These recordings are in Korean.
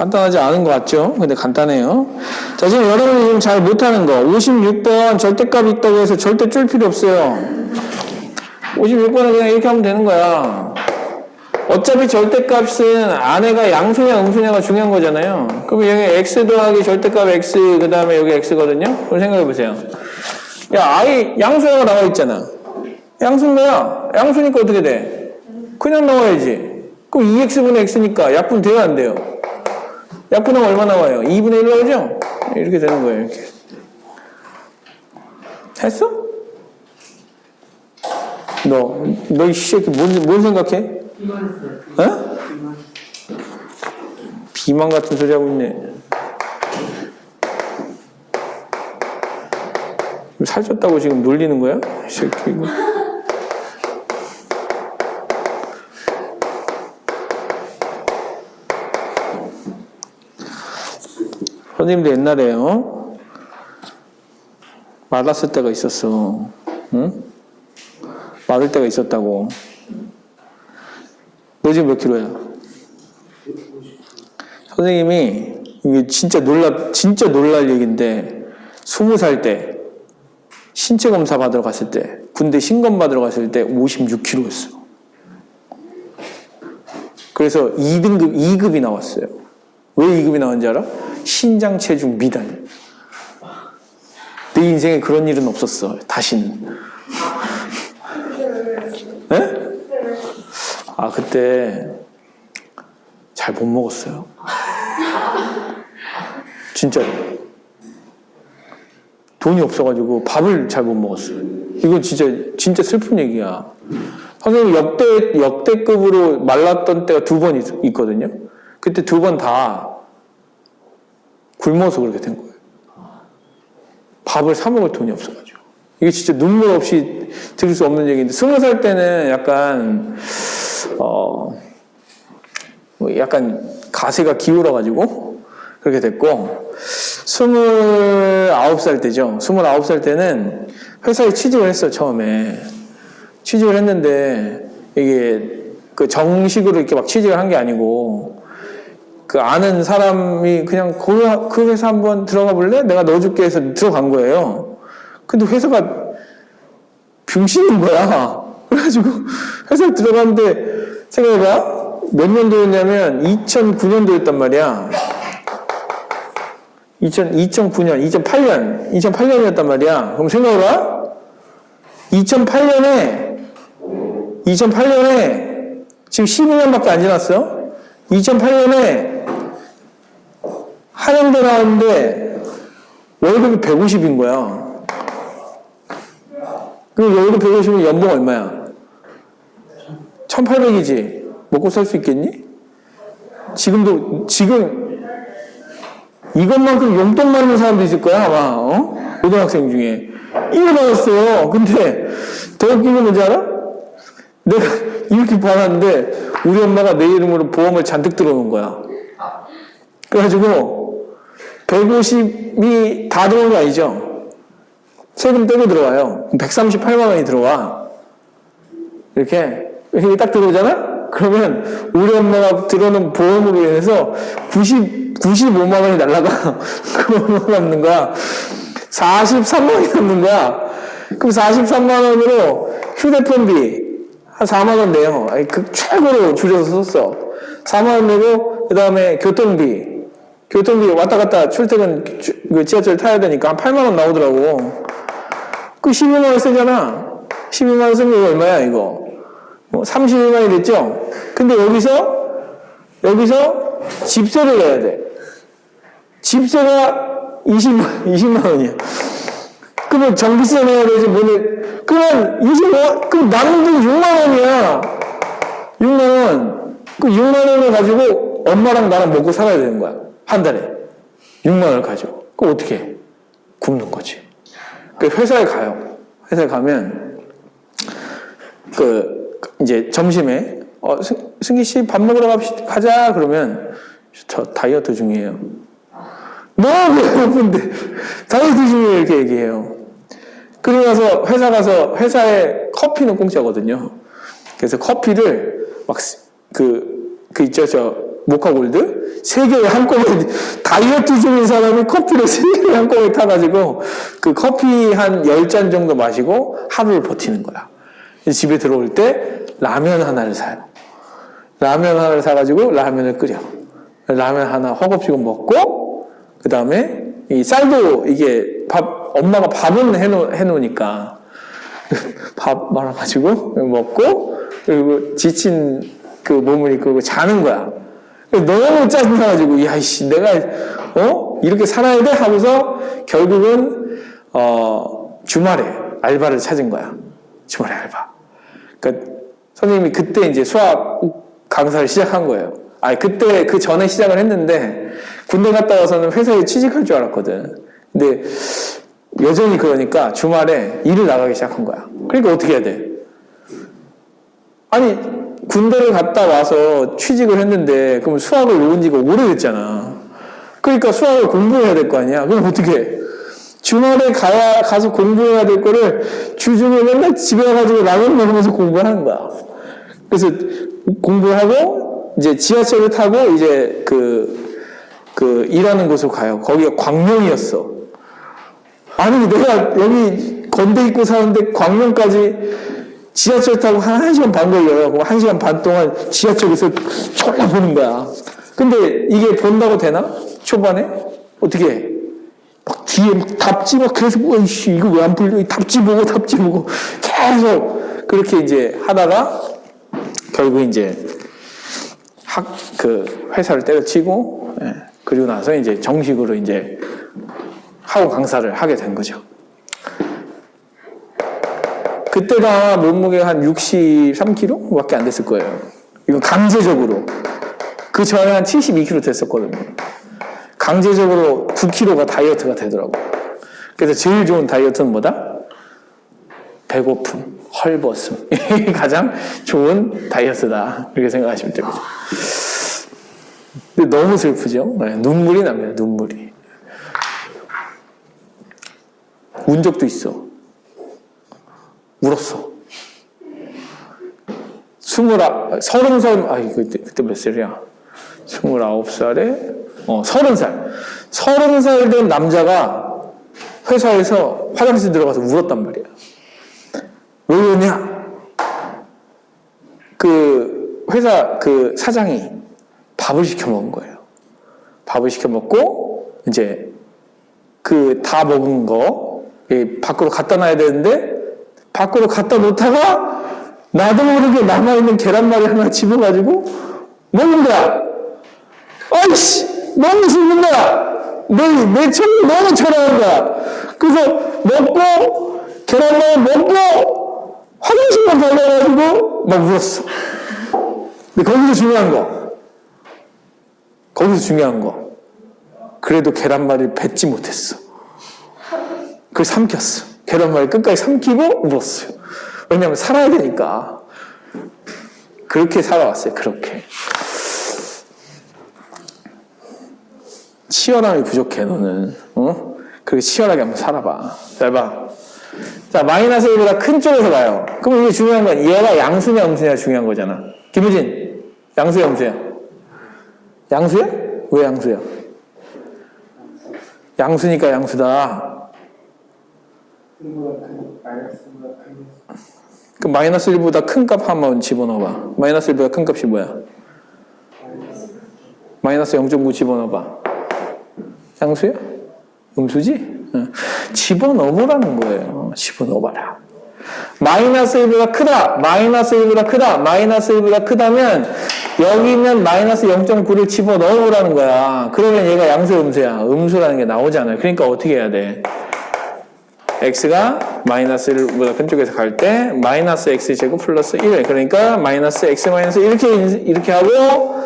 간단하지 않은 것 같죠? 근데 간단해요. 자, 지금 여러분이 지금 잘 못하는 거. 56번 절대값이 있다고 해서 절대 줄 필요 없어요. 56번은 그냥 이렇게 하면 되는 거야. 어차피 절대값은 안에가 양수냐 음수냐가 중요한 거잖아요. 그럼 여기 x 더하기 절대값 x 그 다음에 여기 x거든요. 그럼 생각해 보세요. 야 i 양수가 나와 있잖아. 양수인 거야. 양수니까 어떻게 돼? 그냥 나와야지. 그럼 2x분의 x니까 약분 돼요 안 돼요? 약분하면 얼마 나와요? 2분의 1 나오죠? 이렇게 되는 거예요 이렇게. 했어? 너, 너 이 새끼 뭔, 뭔 생각해? 어? 비만 같은 소리 하고 있네. 살쪘다고 지금 놀리는 거야? 이 새끼. 이거. 선생님도 옛날에요. 말랐을 때가 있었어. 응? 마를 때가 있었다고. 너 지금 몇 킬로야? 선생님이 이게 진짜 놀라 진짜 놀랄 얘기인데 스무 살 때 신체 검사 받으러 갔을 때 군대 신검 받으러 갔을 때 56킬로였어. 그래서 2등급 2급이 나왔어요. 왜 2급이 나왔는지 알아? 신장 체중 미단. 내 인생에 그런 일은 없었어. 다시는. 네? 아, 그때 잘 못 먹었어요. 진짜로. 돈이 없어가지고 밥을 잘 못 먹었어요. 이건 진짜, 진짜 슬픈 얘기야. 선생님 역대, 역대급으로 말랐던 때가 두 번 있거든요. 그때 두 번 다 굶어서 그렇게 된 거예요. 밥을 사 먹을 돈이 없어가지고. 이게 진짜 눈물 없이 들을 수 없는 얘기인데, 스무 살 때는 약간, 어, 뭐 약간 가세가 기울어가지고 그렇게 됐고, 스물아홉 살 때죠. 스물아홉 살 때는 회사에 취직을 했어, 처음에. 취직을 했는데, 이게 그 정식으로 이렇게 막 취직을 한 게 아니고, 그 아는 사람이 그냥 그, 그 회사 한번 들어가 볼래? 내가 넣어줄게 해서 들어간 거예요. 근데 회사가 병신인 거야. 그래가지고 회사에 들어갔는데 생각해봐. 몇 년도였냐면 2009년도였단 말이야. 2000, 2009년, 2008년, 2008년이었단 말이야. 그럼 생각해봐. 2008년에, 2008년에, 지금 12년밖에 안 지났어. 2008년에 한양대 나왔는데 월급이 150인 거야. 그 월급 150이면 연봉 얼마야? 1800이지. 먹고 살 수 있겠니? 지금도, 지금 이것만큼 용돈 많은 사람도 있을 거야, 아마, 어? 고등학생 중에. 이거 받았어요. 근데 더 웃긴 건 뭔지 알아? 내가 이렇게 받았는데 우리 엄마가 내 이름으로 보험을 잔뜩 들어놓은 거야. 그래가지고 150이 다 들어온 거 아니죠? 세금 떼고 들어와요. 138만 원이 들어와. 이렇게 이렇게 딱 들어오잖아? 그러면 우리 엄마가 들어놓은 보험으로 인해서 90, 95만 원이 날라가. 그거 남는 거야. 43만 원이 남는 거야. 그럼 43만 원으로 휴대폰비 한 4만 원 내요. 그 최고로 줄여서 썼어. 4만 원 내고 그 다음에 교통비. 교통비 왔다 갔다 출퇴근 주- 그 지하철 타야 되니까 한 8만 원 나오더라고. 그 12만 원 쓰잖아. 12만 원 쓰면 이거 얼마야 이거? 뭐 32만 원 됐죠? 근데 여기서 여기서 집세를 내야 돼. 집세가 20만 20만 원이야. 그러면 정비세 내야 되지 뭐를 그러면 25 그럼 남는 돈 6만 원이야. 6만 원. 그 6만 원을 가지고 엄마랑 나랑 먹고 살아야 되는 거야. 한 달에. 6만 원을 가지고. 그럼 어떻게 해? 굶는 거지. 그 회사에 가요. 회사에 가면 그 이제 점심에 어 승, 승기 씨 밥 먹으러 갑시다. 가자 그러면 저 다이어트 중이에요. 너무 배고픈데 다이어트 중이에요 이렇게 얘기해요. 그러고 나서 회사 가서 회사에 커피는 공짜거든요. 그래서 커피를 막 그 그 있죠 저 모카 골드 세 개를 한꺼번에 다이어트 중인 사람이 커피를 세 개를 한꺼번에 타가지고 그 커피 한 열 잔 정도 마시고 하루를 버티는 거야. 집에 들어올 때 라면 하나를 사요. 라면 하나를 사가지고 라면을 끓여. 라면 하나 허겁지겁 먹고 그 다음에 이 쌀도 이게 밥 엄마가 밥은 해놓, 해놓으니까 밥 말아가지고 먹고 그리고 지친 그 몸을 이끌고 자는 거야. 너무 짜증나가지고 야이씨 내가 어 이렇게 살아야 돼 하고서 결국은 어 주말에 알바를 찾은 거야. 주말에 알바. 그러니까 선생님이 그때 이제 수학 강사를 시작한 거예요. 아 그때 그 전에 시작을 했는데 군대 갔다 와서는 회사에 취직할 줄 알았거든. 근데 여전히 그러니까 주말에 일을 나가기 시작한 거야. 그러니까 어떻게 해야 돼? 아니 군대를 갔다 와서 취직을 했는데 그럼 수학을 놓은 지가 오래됐잖아. 그러니까 수학을 공부해야 될 거 아니야. 그럼 어떻게 해? 주말에 가야 가서 공부해야 될 거를 주중에 맨날 집에 가가지고 라면 먹으면서 공부하는 거야. 그래서 공부하고 이제 지하철을 타고 이제 그, 그 일하는 곳으로 가요. 거기가 광명이었어. 아니 내가 여기 건대 입고 사는데 광명까지 지하철 타고 한 1시간 반 걸려요. 그럼 1시간 반 동안 지하철에서 졸라 보는 거야. 근데 이게 본다고 되나? 초반에? 어떻게 해? 막 뒤에 막 답지 막 그래서 뭐이씨 이거 왜 안 풀려? 답지 보고 답지 보고 계속 그렇게 이제 하다가 결국 이제 학 그 회사를 때려치고 예, 그리고 나서 이제 정식으로 이제 학원 강사를 하게 된 거죠. 그때가 몸무게가 한 63kg밖에 안 됐을 거예요. 이건 강제적으로. 그 전에 한 72kg 됐었거든요. 강제적으로 9kg가 다이어트가 되더라고. 그래서 제일 좋은 다이어트는 뭐다? 배고픔, 헐벗음. 가장 좋은 다이어트다. 이렇게 생각하시면 됩니다. 근데 너무 슬프죠? 네, 눈물이 납니다, 눈물이. 운 적도 있어. 울었어. 스물아, 서른 살, 아, 그때, 그때 몇 살이야? 스물아홉 살에, 어, 서른 살. 서른 살 된 남자가 회사에서 화장실 들어가서 울었단 말이야. 왜 그러냐? 그, 회사 그 사장이 밥을 시켜 먹은 거예요. 밥을 시켜 먹고, 이제, 그 다 먹은 거, 이 밖으로 갖다 놔야 되는데, 밖으로 갖다 놓다가 나도 모르게 남아있는 계란말이 하나 집어가지고 먹는 거야. 아이씨! 너무 슬픈 거야! 내, 내 청, 너무 초라한 거야. 그래서 먹고, 계란말이 먹고, 화장실만 달려가지고 막 울었어. 근데 거기서 중요한 거. 거기서 중요한 거. 그래도 계란말이를 뱉지 못했어. 그걸 삼켰어. 계란말이 끝까지 삼키고 울었어요. 왜냐하면 살아야 되니까. 그렇게 살아왔어요. 그렇게. 치열함이 부족해 너는. 어? 그렇게 치열하게 한번 살아봐. 잘 봐. 자 마이너스 1보다 큰 쪽에서 봐요. 그럼 이게 중요한 건 얘가 양수냐 음수냐 중요한 거잖아. 김우진 양수야 음수야? 양수야? 왜 양수야? 양수니까 양수다. 그 마이너스 1보다 큰 값 한번 집어넣어봐. 마이너스 1보다 큰 값이 뭐야? 마이너스 0.9 집어넣어봐. 양수야? 음수지? 응. 집어넣어보라는 거예요. 집어넣어봐라. 마이너스 1보다 크다. 마이너스 1보다 크다. 마이너스 1보다 크다면 여기 있는 마이너스 0.9를 집어넣어보라는 거야. 그러면 얘가 양수 음수야. 음수라는 게 나오잖아요. 그러니까 어떻게 해야 돼? X가 마이너스 1보다 큰 쪽에서 갈 때 마이너스 x 제곱 플러스 1 그러니까 마이너스 x 마이너스 이렇게 이렇게 하고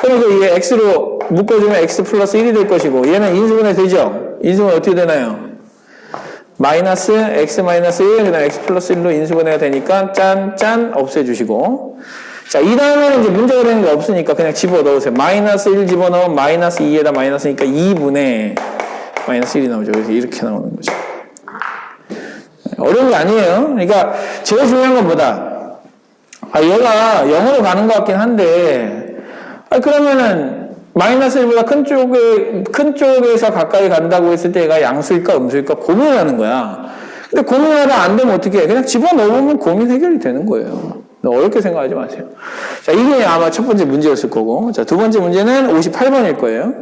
그래서 이게 x로 묶어주면 x 플러스 1이 될 것이고 얘는 인수분해 되죠? 인수분해 어떻게 되나요? 마이너스 x 마이너스 1 그다음 x 플러스 1로 인수분해가 되니까 짠짠 없애주시고 자, 이 다음에는 이제 문제가 되는 게 없으니까 그냥 집어넣으세요. 마이너스 1 집어넣으면 마이너스 2에다 마이너스니까 2분의 마이너스 1이 나오죠. 그래서 이렇게 나오는 거죠. 어려운 게 아니에요. 그러니까 제일 중요한 건 뭐다? 아, 얘가 영어로 가는 것 같긴 한데 아, 그러면은 마이너스 1보다 큰 쪽에, 큰 쪽에서 가까이 간다고 했을 때 얘가 양수일까 음수일까 고민하는 거야. 근데 고민하다 안 되면 어떻게 해? 그냥 집어넣으면 고민 해결이 되는 거예요. 어렵게 생각하지 마세요. 자, 이게 아마 첫 번째 문제였을 거고. 자, 두 번째 문제는 58번일 거예요.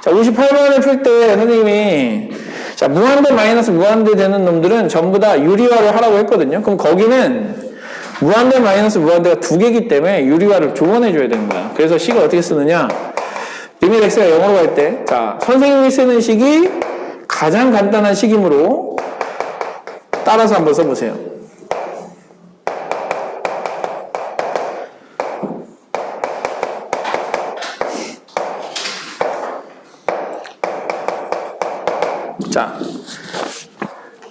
자, 58번을 풀 때 선생님이 자, 무한대 마이너스 무한대 되는 놈들은 전부 다 유리화를 하라고 했거든요. 그럼 거기는 무한대 마이너스 무한대가 두 개기 때문에 유리화를 조언해 줘야 되는 거야. 그래서 식을 어떻게 쓰느냐? 리밋 x가 0으로 갈 때, 자, 선생님이 쓰는 식이 가장 간단한 식이므로 따라서 한번 써보세요. 자,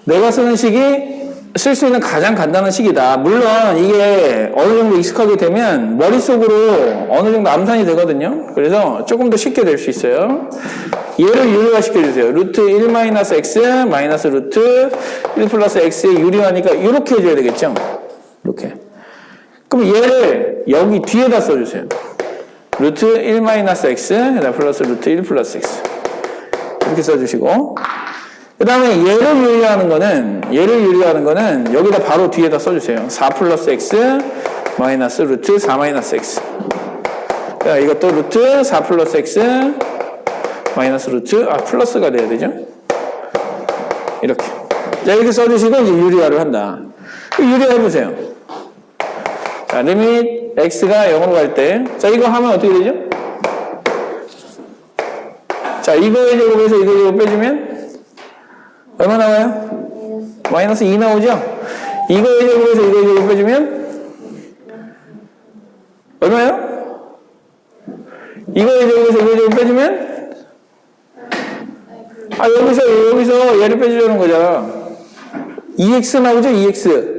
내가 쓰는 식이 쓸 수 있는 가장 간단한 식이다. 물론 이게 어느 정도 익숙하게 되면 머릿속으로 어느 정도 암산이 되거든요. 그래서 조금 더 쉽게 될 수 있어요. 얘를 유리화 시켜주세요. 루트 1 마이너스 루트 1 플러스 x의 유리화니까 이렇게 해줘야 되겠죠. 이렇게. 그럼 얘를 여기 뒤에다 써주세요. 루트 1 마이너스 x 그다음 플러스 루트 1 플러스 x 이렇게 써주시고 그 다음에 얘를 유리하는 거는, 얘를 유리하는 거는 여기다 바로 뒤에다 써주세요. 4 플러스 x 마이너스 루트 4 마이너스 x. 자, 이것도 루트 4 플러스 x 마이너스 루트, 아, 플러스가 돼야 되죠? 이렇게. 자, 이렇게 써주시고 이제 유리화를 한다. 유리화 해보세요. 자, 리밋 x가 0으로 갈 때. 자, 이거 하면 어떻게 되죠? 자, 이거의 제곱에서 이거의 제곱 빼주면 얼마 나와요? 마이너스 2 나오죠? 이거의 제곱에서 이거의 제곱 빼주면 얼마요? 이거의 제곱에서 이거의 제곱 빼주면 아 여기서 여기서 얘를 빼주려는 거잖아 2x 나오죠? 2x